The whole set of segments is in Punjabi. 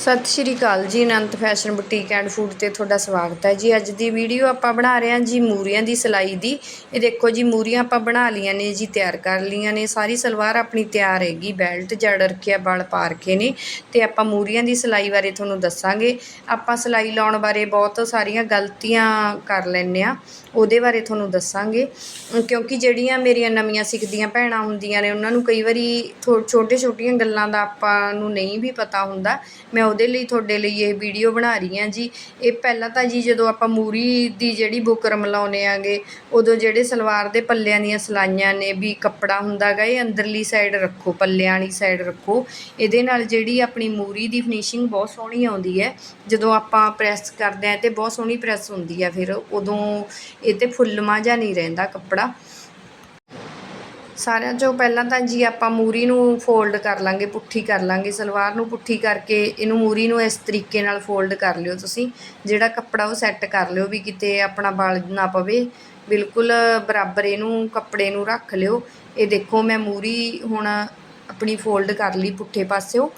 ਸਤਿ ਸ਼੍ਰੀ ਅਕਾਲ ਜੀ, Anant fashion boutique and food ਤੇ ਤੁਹਾਡਾ ਸਵਾਗਤ ਹੈ ਜੀ। ਅੱਜ ਦੀ ਵੀਡੀਓ ਆਪਾਂ ਬਣਾ ਰਹੇ ਹਾਂ ਜੀ ਮੂਰੀਆਂ ਦੀ ਸਿਲਾਈ ਦੀ। ਇਹ ਦੇਖੋ ਜੀ, ਮੂਰੀਆਂ ਆਪਾਂ ਬਣਾ ਲੀਆਂ ਨੇ ਜੀ, ਤਿਆਰ ਕਰ ਲੀਆਂ ਨੇ। ਸਾਰੀ ਸਲਵਾਰ ਆਪਣੀ ਤਿਆਰ ਹੈਗੀ, ਬੈਲਟ ਜੜ ਰੱਖਿਆ ਬਲ ਪਾ ਰੱਖੇ ਨੇ। ਤੇ ਆਪਾਂ ਮੂਰੀਆਂ ਦੀ ਸਿਲਾਈ ਬਾਰੇ ਤੁਹਾਨੂੰ ਦੱਸਾਂਗੇ। ਆਪਾਂ ਸਿਲਾਈ ਲਾਉਣ ਬਾਰੇ ਬਹੁਤ ਸਾਰੀਆਂ ਗਲਤੀਆਂ ਕਰ ਲੈਂਦੇ ਆ ਉਹਦੇ ਬਾਰੇ ਤੁਹਾਨੂੰ ਦੱਸਾਂਗੇ। ਕਿਉਂਕਿ ਜਿਹੜੀਆਂ ਮੇਰੀਆਂ ਨਵੀਆਂ ਸਿੱਖਦੀਆਂ ਭੈਣਾਂ ਹੁੰਦੀਆਂ ਨੇ, ਉਹਨਾਂ ਨੂੰ ਕਈ ਵਾਰੀ ਛੋਟੇ ਛੋਟੀਆਂ ਗੱਲਾਂ ਦਾ ਆਪਾਂ ਨੂੰ ਨਹੀਂ ਵੀ ਪਤਾ ਹੁੰਦਾ। ਮੈਂ ਉਹਦੇ ਲਈ ਤੁਹਾਡੇ ਲਈ ਇਹ ਵੀਡੀਓ ਬਣਾ ਰਹੀ ਹਾਂ ਜੀ। ਇਹ ਪਹਿਲਾਂ ਤਾਂ ਜੀ ਜਦੋਂ ਆਪਾਂ ਮੂਰੀ ਦੀ ਜਿਹੜੀ ਬੁਕਰਮ ਲਾਉਨੇ ਆਂਗੇ, ਉਦੋਂ ਜਿਹੜੇ ਸਲਵਾਰ ਦੇ ਪੱਲਿਆਂ ਦੀਆਂ ਸਲਾਈਆਂ ਨੇ ਵੀ ਕੱਪੜਾ ਹੁੰਦਾ ਗਾ ਇਹ ਅੰਦਰਲੀ ਸਾਈਡ ਰੱਖੋ, ਪੱਲਿਆਂ ਵਾਲੀ ਸਾਈਡ ਰੱਖੋ। ਇਹਦੇ ਨਾਲ ਜਿਹੜੀ ਆਪਣੀ ਮੂਰੀ ਦੀ ਫਿਨਿਸ਼ਿੰਗ ਬਹੁਤ ਸੋਹਣੀ ਆਉਂਦੀ ਹੈ। ਜਦੋਂ ਆਪਾਂ ਪ੍ਰੈਸ ਕਰਦੇ ਆ ਤੇ ਬਹੁਤ ਸੋਹਣੀ ਪ੍ਰੈਸ ਹੁੰਦੀ ਹੈ ਫਿਰ, ਉਦੋਂ ਇਹ ਤੇ ਫੁੱਲਮਾ ਜਾਂ ਨਹੀਂ ਰਹਿੰਦਾ ਕੱਪੜਾ। ਸਾਰਿਆਂ 'ਚੋਂ ਪਹਿਲਾਂ ਤਾਂ ਜੀ ਆਪਾਂ ਮੂਰੀ ਨੂੰ ਫੋਲਡ ਕਰ ਲਾਂਗੇ, ਪੁੱਠੀ ਕਰ ਲਾਂਗੇ, ਸਲਵਾਰ ਨੂੰ ਪੁੱਠੀ ਕਰਕੇ ਇਹਨੂੰ ਮੂਰੀ ਨੂੰ ਇਸ ਤਰੀਕੇ ਨਾਲ ਫੋਲਡ ਕਰ ਲਿਓ ਤੁਸੀਂ। ਜਿਹੜਾ ਕੱਪੜਾ ਉਹ ਸੈੱਟ ਕਰ ਲਿਓ ਵੀ ਕਿਤੇ ਆਪਣਾ ਬਲ ਨਾ ਪਵੇ। ਬਿਲਕੁਲ ਬਰਾਬਰ ਇਹਨੂੰ ਕੱਪੜੇ ਨੂੰ ਰੱਖ ਲਿਓ। ਇਹ ਦੇਖੋ ਮੈਂ ਮੂਰੀ ਹੁਣ ਆਪਣੀ ਫੋਲਡ ਕਰ ਲਈ ਪੁੱਠੇ ਪਾਸਿਓ।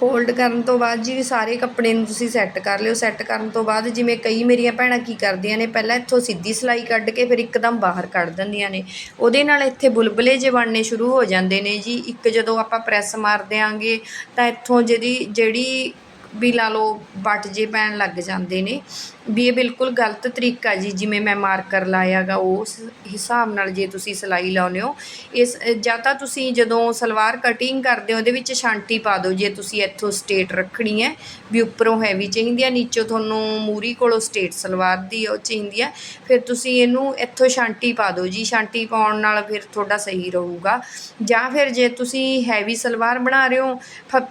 ਫੋਲਡ ਕਰਨ ਤੋਂ ਬਾਅਦ ਜੀ ਸਾਰੇ ਕੱਪੜੇ ਨੂੰ ਤੁਸੀਂ ਸੈੱਟ ਕਰ ਲਿਓ। ਸੈੱਟ ਕਰਨ ਤੋਂ ਬਾਅਦ ਜਿਵੇਂ ਕਈ ਮੇਰੀਆਂ ਭੈਣਾਂ ਕੀ ਕਰਦੀਆਂ ਨੇ, ਪਹਿਲਾਂ ਇੱਥੋਂ ਸਿੱਧੀ ਸਿਲਾਈ ਕੱਢ ਕੇ ਫਿਰ ਇੱਕਦਮ ਬਾਹਰ ਕੱਢ ਦਿੰਦੀਆਂ ਨੇ। ਉਹਦੇ ਨਾਲ ਇੱਥੇ ਬੁਲਬੁਲੇ ਜੇ ਬਣਨੇ ਸ਼ੁਰੂ ਹੋ ਜਾਂਦੇ ਨੇ ਜੀ। ਇੱਕ ਜਦੋਂ ਆਪਾਂ ਪ੍ਰੈਸ ਮਾਰ ਦਿਆਂਗੇ ਤਾਂ ਇੱਥੋਂ ਜਿਹਦੀ ਜਿਹੜੀ ਵੀ ਲਾ ਲਓ ਵੱਟ ਜੇ ਪੈਣ ਲੱਗ ਜਾਂਦੇ ਨੇ। ਵੀ ਇਹ ਬਿਲਕੁਲ ਗਲਤ ਤਰੀਕਾ ਜੀ, ਜਿਵੇਂ ਮੈਂ ਮਾਰਕਰ ਲਾਇਆਗਾ ਉਸ ਹਿਸਾਬ ਨਾਲ ਜੇ ਤੁਸੀਂ ਸਿਲਾਈ ਲਾਉਂਦੇ ਹੋ, ਇਸ ਜਾਂ ਤਾਂ ਤੁਸੀਂ ਜਦੋਂ ਸਲਵਾਰ ਕਟਿੰਗ ਕਰਦੇ ਹੋ, ਉਹਦੇ ਵਿੱਚ ਛਾਂਟੀ ਪਾ ਦਿਓ, ਜੇ ਤੁਸੀਂ ਇੱਥੋਂ ਸਟੇਟ ਰੱਖਣੀ ਹੈ, ਵੀ ਉੱਪਰੋਂ ਹੈਵੀ ਚਾਹੀਦੀ ਹੈ, ਨੀਚੋਂ ਤੁਹਾਨੂੰ ਮੂਰੀ ਕੋਲੋਂ ਸਟੇਟ ਸਲਵਾਰ ਦੀ ਉਹ ਚਾਹੀਦੀ ਹੈ, ਫਿਰ ਤੁਸੀਂ ਇਹਨੂੰ ਇੱਥੋਂ ਛਾਂਟੀ ਪਾ ਦਿਓ ਜੀ। ਛਾਂਟੀ ਪਾਉਣ ਨਾਲ ਫਿਰ ਤੁਹਾਡਾ ਸਹੀ ਰਹੂਗਾ। ਜਾਂ ਫਿਰ ਜੇ ਤੁਸੀਂ ਹੈਵੀ ਸਲਵਾਰ ਬਣਾ ਰਹੇ ਹੋ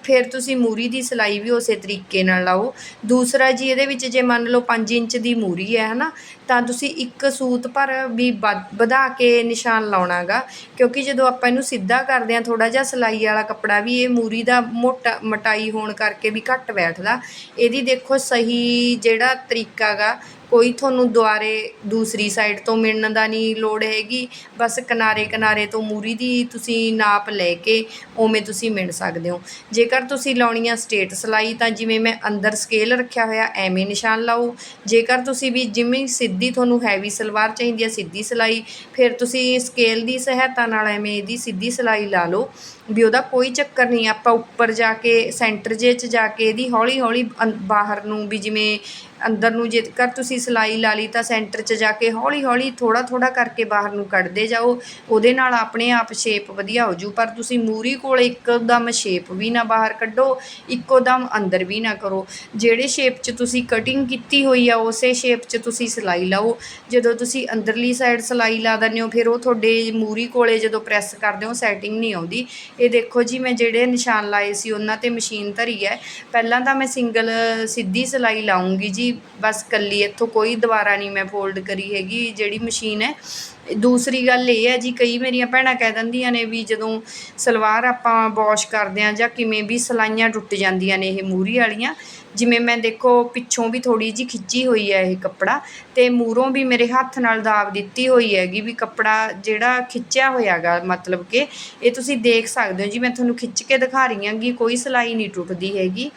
ਫਿਰ ਤੁਸੀਂ ਮੂਰੀ ਦੀ ਸਿਲਾਈ ਵੀ ਉਸੇ ਤਰੀਕੇ ਨਾਲ ਲਾਓ। ਦੂਸਰਾ ਜੀ, ਇਹਦੇ ਵਿੱਚ ਜੇ ਮੰਨ ਲਓ 5 ਇੰਚ ਦੀ ਮੂਰੀ ਹੈ, ਹਨਾ, ਤਾਂ ਤੁਸੀਂ ਇੱਕ ਸੂਤ ਪਰ ਵੀ ਵਧਾ ਕੇ ਨਿਸ਼ਾਨ ਲਾਉਣਾਗਾ, ਕਿਉਂਕਿ ਜਦੋਂ ਆਪਾਂ ਇਹਨੂੰ ਸਿੱਧਾ ਕਰਦੇ ਹਾਂ ਥੋੜਾ ਜਿਹਾ ਸਿਲਾਈ ਵਾਲਾ ਕੱਪੜਾ ਵੀ ਇਹ ਮੂਰੀ ਦਾ ਮੋਟਾ, ਮਟਾਈ ਹੋਣ ਕਰਕੇ ਵੀ ਘੱਟ ਬੈਠਦਾ। ਇਹਦੀ ਦੇਖੋ ਸਹੀ ਜਿਹੜਾ ਤਰੀਕਾ ਗਾ ਕੋਈ ਤੁਹਾਨੂੰ ਦੁਆਰੇ ਦੂਸਰੀ ਸਾਈਡ ਤੋਂ ਮਿਣਨ ਦਾ ਨਹੀਂ ਲੋੜ ਹੈਗੀ। ਬਸ ਕਿਨਾਰੇ ਕਿਨਾਰੇ ਤੋਂ ਮੂਰੀ ਦੀ ਤੁਸੀਂ ਨਾਪ ਲੈ ਕੇ ਉਵੇਂ ਤੁਸੀਂ ਮਿਣ ਸਕਦੇ ਹੋ। ਜੇਕਰ ਤੁਸੀਂ ਲਾਉਣੀ ਆ ਸਟੇਟ ਸਿਲਾਈ ਤਾਂ ਜਿਵੇਂ ਮੈਂ ਅੰਦਰ ਸਕੇਲ ਰੱਖਿਆ ਹੋਇਆ, ਐਵੇਂ ਨਿਸ਼ਾਨ ਲਾਓ। ਜੇਕਰ ਤੁਸੀਂ ਵੀ ਜਿਵੇਂ ਸਿੱਧੀ ਤੁਹਾਨੂੰ ਹੈਵੀ ਸਲਵਾਰ ਚਾਹੀਦੀ ਹੈ ਸਿੱਧੀ ਸਿਲਾਈ, ਫਿਰ ਤੁਸੀਂ ਸਕੇਲ ਦੀ ਸਹਾਇਤਾ ਨਾਲ ਐਵੇਂ ਇਹਦੀ ਸਿੱਧੀ ਸਿਲਾਈ ਲਾ ਲਓ। ਵੀ ਉਹਦਾ ਕੋਈ ਚੱਕਰ ਨਹੀਂ, ਆਪਾਂ ਉੱਪਰ ਜਾ ਕੇ, ਸੈਂਟਰ ਜੇ 'ਚ ਜਾ ਕੇ ਇਹਦੀ ਹੌਲੀ ਹੌਲੀ ਅੰ- ਬਾਹਰ ਨੂੰ ਵੀ ਜਿਵੇਂ ਅੰਦਰ ਨੂੰ ਜੇਕਰ ਤੁਸੀਂ ਸਿਲਾਈ ਲਾ ਲਈ ਤਾਂ ਸੈਂਟਰ 'ਚ ਜਾ ਕੇ ਹੌਲੀ ਹੌਲੀ ਥੋੜਾ ਥੋੜਾ ਕਰਕੇ ਬਾਹਰ ਨੂੰ ਕੱਢਦੇ ਜਾਓ, ਉਹਦੇ ਨਾਲ ਆਪਣੇ ਆਪ ਸ਼ੇਪ ਵਧੀਆ ਹੋ ਜੂ। ਪਰ ਤੁਸੀਂ ਮੂਰੀ ਕੋਲ ਇੱਕਦਮ ਸ਼ੇਪ ਵੀ ਨਾ ਬਾਹਰ ਕੱਢੋ ਇੱਕੋ ਦਮ ਅੰਦਰ ਵੀ ਨਾ ਕਰੋ। ਜਿਹੜੇ ਸ਼ੇਪ 'ਚ ਤੁਸੀਂ ਕਟਿੰਗ ਕੀਤੀ ਹੋਈ ਆ, ਉਸੇ ਸ਼ੇਪ 'ਚ ਤੁਸੀਂ ਸਿਲਾਈ ਲਾਓ। ਜਦੋਂ ਤੁਸੀਂ ਅੰਦਰਲੀ ਸਾਈਡ ਸਿਲਾਈ ਲਾ ਦਿੰਦੇ ਹੋ, ਫਿਰ ਉਹ ਤੁਹਾਡੇ ਮੂਰੀ ਕੋਲੇ ਜਦੋਂ ਪ੍ਰੈਸ ਕਰਦੇ ਹੋ ਸੈਟਿੰਗ ਨਹੀਂ ਆਉਂਦੀ। ਇਹ ਦੇਖੋ ਜੀ, ਮੈਂ ਜਿਹੜੇ ਨਿਸ਼ਾਨ ਲਾਏ ਸੀ, ਉਹਨਾਂ ਤੇ ਮਸ਼ੀਨ ਧਰੀ ਹੈ। ਪਹਿਲਾਂ ਤਾਂ ਮੈਂ ਸਿੰਗਲ, ਸਿੱਧੀ ਸਿਲਾਈ ਲਾਉਂਗੀ ਜੀ। ਬਸ ਕੱਲੀ ਇੱਥੋਂ ਕੋਈ ਦੁਬਾਰਾ ਨਹੀਂ ਮੈਂ ਫੋਲਡ ਕਰੀ ਹੈਗੀ, ਜਿਹੜੀ ਮਸ਼ੀਨ ਹੈ। ਦੂਸਰੀ ਗੱਲ ਇਹ ਹੈ ਜੀ, ਕਈ ਮੇਰੀਆਂ ਭੈਣਾਂ ਕਹਿ ਦਿੰਦੀਆਂ ਨੇ ਵੀ ਜਦੋਂ ਸਲਵਾਰ ਆਪਾਂ ਵਾਸ਼ ਕਰਦੇ ਹਾਂ ਜਾਂ ਕਿਵੇਂ ਵੀ ਸਿਲਾਈਆਂ ਟੁੱਟ ਜਾਂਦੀਆਂ ਨੇ ਇਹ ਮੂਹਰੀ ਵਾਲੀਆਂ, ਜਿਵੇਂ ਮੈਂ ਦੇਖੋ ਪਿੱਛੋਂ ਵੀ ਥੋੜ੍ਹੀ ਜਿਹੀ ਖਿੱਚੀ ਹੋਈ ਹੈ ਇਹ ਕੱਪੜਾ ਅਤੇ ਮੂਹਰੋਂ ਵੀ ਮੇਰੇ ਹੱਥ ਨਾਲ ਦਾਬ ਦਿੱਤੀ ਹੋਈ ਹੈਗੀ ਵੀ ਕੱਪੜਾ ਜਿਹੜਾ ਖਿੱਚਿਆ ਹੋਇਆਗਾ, ਮਤਲਬ ਕਿ ਇਹ ਤੁਸੀਂ ਦੇਖ ਸਕਦੇ ਹੋ ਜੀ, ਮੈਂ ਤੁਹਾਨੂੰ ਖਿੱਚ ਕੇ ਦਿਖਾ ਰਹੀ ਹਾਂਗੀ ਕੋਈ ਸਿਲਾਈ ਨਹੀਂ ਟੁੱਟਦੀ ਹੈਗੀ।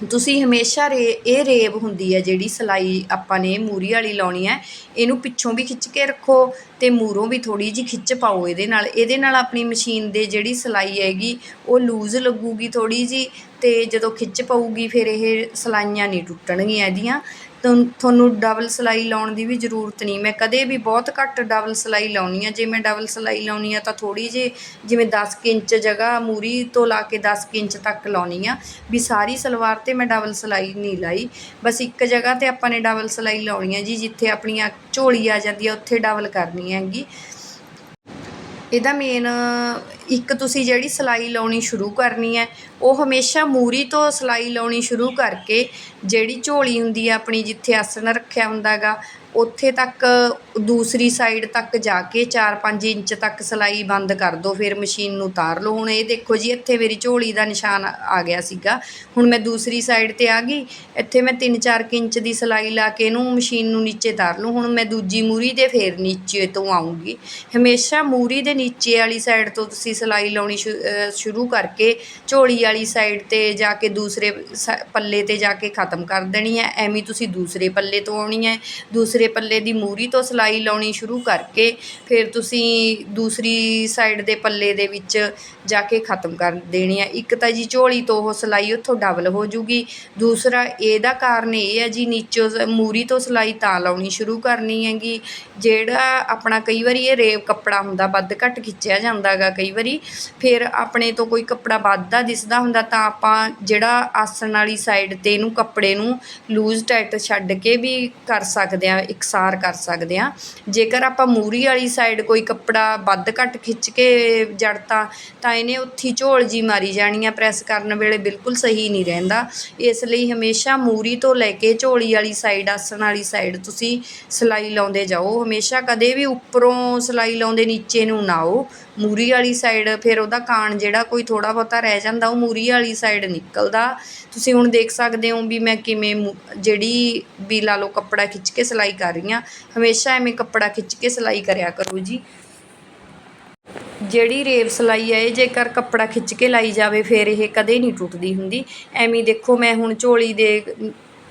ਤੁਸੀਂ ਹਮੇਸ਼ਾ ਰੇ, ਇਹ ਰੇਬ ਹੁੰਦੀ ਹੈ ਜਿਹੜੀ ਸਿਲਾਈ ਆਪਾਂ ਨੇ ਮੂਰੀ ਵਾਲੀ ਲਾਉਣੀ ਹੈ, ਇਹਨੂੰ ਪਿੱਛੋਂ ਵੀ ਖਿੱਚ ਕੇ ਰੱਖੋ ਅਤੇ ਮੂਹਰੋਂ ਵੀ ਥੋੜ੍ਹੀ ਜਿਹੀ ਖਿੱਚ ਪਾਓ ਇਹਦੇ ਨਾਲ। ਇਹਦੇ ਨਾਲ ਆਪਣੀ ਮਸ਼ੀਨ ਦੇ ਜਿਹੜੀ ਸਿਲਾਈ ਹੈਗੀ, ਉਹ ਲੂਜ਼ ਲੱਗੂਗੀ ਥੋੜ੍ਹੀ ਜਿਹੀ ਅਤੇ ਜਦੋਂ ਖਿੱਚ ਪਊਗੀ ਫਿਰ ਇਹ ਸਿਲਾਈਆਂ ਨਹੀਂ ਟੁੱਟਣਗੀਆਂ ਇਹਦੀਆਂ। ਤੁਮ- ਤੁਹਾਨੂੰ ਡਬਲ ਸਿਲਾਈ ਲਾਉਣ ਦੀ ਵੀ ਜ਼ਰੂਰਤ ਨਹੀਂ। ਮੈਂ ਕਦੇ ਵੀ ਬਹੁਤ ਘੱਟ ਡਬਲ ਸਿਲਾਈ ਲਾਉਣੀ ਹਾਂ ਜੇ ਮੈਂ ਡਬਲ ਸਿਲਾਈ ਲਾਉਣੀ ਆ ਤਾਂ ਥੋੜ੍ਹੀ ਜਿਹੀ ਜਿਵੇਂ ਦਸ ਕੁ ਇੰਚ ਜਗ੍ਹਾ ਮੂਰੀ ਤੋਂ ਲਾ ਕੇ ਦਸ ਕੁ ਇੰਚ ਤੱਕ ਲਾਉਣੀ ਆ। ਵੀ ਸਾਰੀ ਸਲਵਾਰ ਤੇ ਮੈਂ ਡਬਲ ਸਿਲਾਈ ਨਹੀਂ ਲਾਈ। ਬਸ ਇੱਕ ਜਗ੍ਹਾ ਤੇ ਆਪਾਂ ਨੇ ਡਬਲ ਸਿਲਾਈ ਲਾਉਣੀ ਹੈ ਜੀ, ਜਿੱਥੇ ਆਪਣੀਆਂ ਝੋਲੀ ਆ ਜਾਂਦੀ ਆ, ਉੱਥੇ ਡਬਲ ਕਰਨੀ ਹੈਗੀ। ਇਹਦਾ ਮੇਨ ਇੱਕ ਤੁਸੀਂ ਜਿਹੜੀ ਸਿਲਾਈ ਲਾਉਣੀ ਸ਼ੁਰੂ ਕਰਨੀ ਹੈ, ਉਹ ਹਮੇਸ਼ਾ ਮੂਹਰੀ ਤੋਂ ਸਿਲਾਈ ਲਾਉਣੀ ਸ਼ੁਰੂ ਕਰਕੇ ਜਿਹੜੀ ਝੋਲੀ ਹੁੰਦੀ ਹੈ ਆਪਣੀ ਜਿੱਥੇ ਆਸਣ ਰੱਖਿਆ ਹੁੰਦਾ ਗਾ ਉੱਥੇ ਤੱਕ ਦੂਸਰੀ ਸਾਈਡ ਤੱਕ ਜਾ ਕੇ 4-5 ਇੰਚ ਤੱਕ ਸਿਲਾਈ ਬੰਦ ਕਰ ਦਿਓ ਫਿਰ ਮਸ਼ੀਨ ਨੂੰ ਉਤਾਰ ਲਓ। ਹੁਣ ਇਹ ਦੇਖੋ ਜੀ, ਇੱਥੇ ਮੇਰੀ ਝੋਲੀ ਦਾ ਨਿਸ਼ਾਨ ਆ ਗਿਆ ਸੀਗਾ। ਹੁਣ ਮੈਂ ਦੂਸਰੀ ਸਾਈਡ ਤੇ ਆ ਗਈ। ਇੱਥੇ ਮੈਂ 3-4 ਇੰਚ ਦੀ ਸਿਲਾਈ ਲਾ ਕੇ ਇਹਨੂੰ ਮਸ਼ੀਨ ਨੂੰ ਨੀਚੇ ਉਤਾਰ ਲੂੰ ਹੁਣ ਮੈਂ ਦੂਜੀ ਮੂਰੀ ਦੇ ਫੇਰ ਨੀਚੇ ਤੋਂ ਆਉਂਗੀ ਹਮੇਸ਼ਾ ਮੂਰੀ ਦੇ ਨੀਚੇ ਵਾਲੀ ਸਾਈਡ ਤੋਂ ਤੁਸੀਂ ਸਿਲਾਈ ਲਾਉਣੀ ਸ਼ੁ- ਸ਼ੁਰੂ ਕਰਕੇ ਝੋਲੀ ਵਾਲੀ ਸਾਈਡ ਤੇ ਜਾ ਕੇ ਦੂਸਰੇ ਸ- ਪੱਲੇ ਤੇ ਜਾ ਕੇ ਖਤਮ ਕਰ ਦੇਣੀ ਹੈ। ਐਵੇਂ ਤੁਸੀਂ ਦੂਸਰੇ ਪੱਲੇ ਤੋਂ ਆਉਣੀ ਹੈ। ਦੂਸਰੇ ਪੱਲੇ ਦੀ ਮੂਰੀ ਤੋਂ ਸਿਲਾਈ ਲਾਉਣੀ ਸ਼ੁਰੂ ਕਰਕੇ ਫਿਰ ਤੁਸੀਂ ਦੂਸਰੀ ਸਾਈਡ ਦੇ ਪੱਲੇ ਦੇ ਵਿੱਚ ਜਾ ਕੇ ਖਤਮ ਕਰ ਦੇਣੀ ਹੈ ਇੱਕ ਤਾਂ ਜੀ ਝੋਲੀ ਤੋਂ ਉਹ ਸਿਲਾਈ ਉੱਥੋਂ ਡਬਲ ਹੋ ਜੂਗੀ। ਦੂਸਰਾ, ਇਹਦਾ ਕਾਰਨ ਇਹ ਹੈ ਜੀ ਨੀਚੋ ਸ- ਮੂਰੀ ਤੋਂ ਸਿਲਾਈ ਤਾਂ ਲਾਉਣੀ ਸ਼ੁਰੂ ਕਰਨੀ ਹੈਗੀ। ਜਿਹੜਾ ਆਪਣਾ ਕਈ ਵਾਰੀ ਇਹ ਰੇਵ ਕੱਪੜਾ ਹੁੰਦਾ, ਵੱਧ ਘੱਟ ਖਿੱਚਿਆ ਜਾਂਦਾ ਗਾ ਕਈ ਵਾਰੀ। ਫਿਰ ਆਪਣੇ ਤੋਂ ਕੋਈ ਕੱਪੜਾ ਵੱਧਦਾ, ਦਿਸਦਾ ਹੁੰਦਾ ਤਾਂ ਆਪਾਂ ਜਿਹੜਾ ਆਸਣ ਵਾਲੀ ਸਾਈਡ ਤੇ ਇਹਨੂੰ ਕੱਪੜੇ ਨੂੰ ਲੂਜ਼ ਟਾਈਟ ਛੱਡ ਕੇ ਵੀ ਕਰ ਸਕਦੇ ਆ। ਇਕਸਾਰ ਕਰ ਸਕਦੇ ਹਾਂ। ਜੇਕਰ ਆਪਾਂ ਮੂਹਰੀ ਵਾਲੀ ਸਾਈਡ ਕੋਈ ਕੱਪੜਾ ਵੱਧ ਘੱਟ ਖਿੱਚ ਕੇ ਜੜਤਾ, ਤਾਂ ਇਹਨੇ ਉੱਥੀ ਝੋਲ ਜੀ ਮਾਰੀ ਜਾਣੀ ਆ। ਪ੍ਰੈਸ ਕਰਨ ਵੇਲੇ ਬਿਲਕੁਲ ਸਹੀ ਨਹੀਂ ਰਹਿੰਦਾ। ਇਸ ਲਈ ਹਮੇਸ਼ਾ ਮੂਹਰੀ ਤੋਂ ਲੈ ਕੇ ਝੋਲੀ ਵਾਲੀ ਸਾਈਡ ਆਸਣ ਵਾਲੀ ਸਾਈਡ ਤੁਸੀਂ ਸਿਲਾਈ ਲਾਉਂਦੇ ਜਾਓ। ਹਮੇਸ਼ਾ ਕਦੇ ਵੀ ਉੱਪਰੋਂ ਸਿਲਾਈ ਲਾਉਂਦੇ, ਨੀਚੇ ਨੂੰ ਨਾ ਆਓ। ਮੂਰੀ ਵਾਲੀ ਸਾਈਡ ਫਿਰ ਉਹਦਾ ਕਾਣ ਜਿਹੜਾ ਕੋਈ ਥੋੜ੍ਹਾ ਬਹੁਤਾ ਰਹਿ ਜਾਂਦਾ, ਉਹ ਮੂਰੀ ਵਾਲੀ ਸਾਈਡ ਨਿਕਲਦਾ। ਤੁਸੀਂ ਹੁਣ ਦੇਖ ਸਕਦੇ ਹੋ ਵੀ ਮੈਂ ਕਿਵੇਂ ਮੂ- ਜਿਹੜੀ ਵੀ ਲਾ ਲਓ ਕੱਪੜਾ ਖਿੱਚ ਕੇ ਸਿਲਾਈ ਕਰ ਰਹੀ ਹਾਂ, ਹਮੇਸ਼ਾ ਐਵੇਂ ਕੱਪੜਾ ਖਿੱਚ ਕੇ ਸਿਲਾਈ ਕਰਿਆ ਕਰੋ ਜੀ। ਜਿਹੜੀ ਰੇਵ ਸਿਲਾਈ ਹੈ, ਇਹ ਜੇਕਰ ਕੱਪੜਾ ਖਿੱਚ ਕੇ ਲਾਈ ਜਾਵੇ, ਫਿਰ ਇਹ ਕਦੇ ਨਹੀਂ ਟੁੱਟਦੀ ਹੁੰਦੀ। ਐਵੇਂ ਦੇਖੋ ਮੈਂ ਹੁਣ ਝੋਲੀ ਦੇ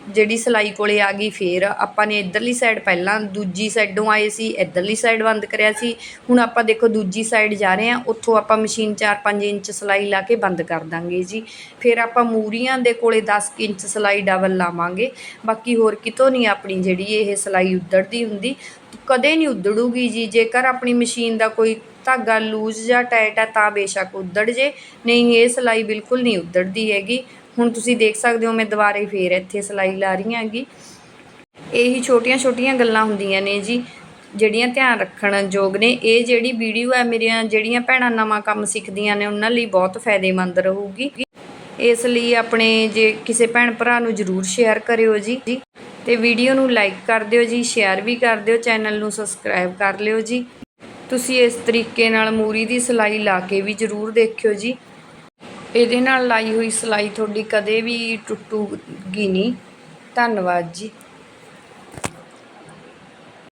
ਜਿਹੜੀ ਸਿਲਾਈ ਕੋਲੇ ਆ ਗਈ ਫੇਰ ਆਪਾਂ ਨੇ ਇੱਧਰਲੀ ਸਾਈਡ ਪਹਿਲਾਂ ਦੂਜੀ ਸਾਈਡੋਂ ਆਏ ਸੀ, ਇੱਧਰਲੀ ਸਾਈਡ ਬੰਦ ਕਰਿਆ ਸੀ। ਹੁਣ ਆਪਾਂ ਦੇਖੋ ਦੂਜੀ ਸਾਈਡ ਜਾ ਰਹੇ ਹਾਂ, ਉੱਥੋਂ ਆਪਾਂ ਮਸ਼ੀਨ 4-5 ਇੰਚ ਸਿਲਾਈ ਲਾ ਕੇ ਬੰਦ ਕਰ ਦਾਂਗੇ ਜੀ। ਫਿਰ ਆਪਾਂ ਮੂਰੀਆਂ ਦੇ ਕੋਲੇ 10 ਇੰਚ ਸਿਲਾਈ ਡਬਲ ਲਾਵਾਂਗੇ। ਬਾਕੀ ਹੋਰ ਕਿਤੋਂ ਨਹੀਂ ਆਪਣੀ ਜਿਹੜੀ ਇਹ ਸਿਲਾਈ ਉਧੜਦੀ ਹੁੰਦੀ। ਕਦੇ ਨਹੀਂ ਉਧੜੂਗੀ ਜੀ, ਜੇਕਰ ਆਪਣੀ ਮਸ਼ੀਨ ਦਾ ਕੋਈ ਧਾਗਾ ਲੂਜ਼ ਜਾਂ ਟਾਈਟ ਹੈ ਤਾਂ ਬੇਸ਼ੱਕ ਉਧੜ ਜੇ। ਨਹੀਂ, ਇਹ ਸਿਲਾਈ ਬਿਲਕੁਲ ਨਹੀਂ ਉਧੜਦੀ ਹੈਗੀ। ਹੁਣ ਤੁਸੀਂ ਦੇਖ ਸਕਦੇ ਹੋ ਮੈਂ ਦੁਬਾਰੇ ਫੇਰ ਇੱਥੇ ਸਿਲਾਈ ਲਾ ਰਹੀ ਹਾਂਗੀ। ਇਹੀ ਛੋਟੀਆਂ ਛੋਟੀਆਂ ਗੱਲਾਂ ਹੁੰਦੀਆਂ ਨੇ ਜੀ, ਜਿਹੜੀਆਂ ਧਿਆਨ ਰੱਖਣ ਯੋਗ ਨੇ। ਇਹ ਜਿਹੜੀ ਵੀਡੀਓ ਹੈ, ਮੇਰੀਆਂ ਜਿਹੜੀਆਂ ਭੈਣਾਂ ਨਵਾਂ ਕੰਮ ਸਿੱਖਦੀਆਂ ਨੇ, ਉਹਨਾਂ ਲਈ ਬਹੁਤ ਫਾਇਦੇਮੰਦ ਰਹੂਗੀ। ਇਸ ਲਈ ਆਪਣੇ ਜੇ ਕਿਸੇ ਭੈਣ ਭਰਾ ਨੂੰ ਜਰੂਰ ਸ਼ੇਅਰ ਕਰਿਓ ਜੀ। ਤੇ ਵੀਡੀਓ ਨੂੰ ਲਾਈਕ ਕਰ ਦਿਓ ਜੀ ਸ਼ੇਅਰ ਵੀ ਕਰ ਦਿਓ ਚੈਨਲ ਨੂੰ ਸਬਸਕ੍ਰਾਈਬ ਕਰ ਲਿਓ ਜੀ। ਤੁਸੀਂ ਇਸ ਤਰੀਕੇ ਨਾਲ ਮੂਰੀ ਦੀ ਸਿਲਾਈ ਲਾ ਕੇ ਵੀ ਜਰੂਰ ਦੇਖਿਓ ਜੀ। ਇਹਦੇ ਨਾਲ ਲਾਈ ਹੋਈ ਸਿਲਾਈ ਤੁਹਾਡੀ ਕਦੇ ਵੀ ਟੁੱਟੂਗੀ ਨਹੀਂ। ਧੰਨਵਾਦ ਜੀ।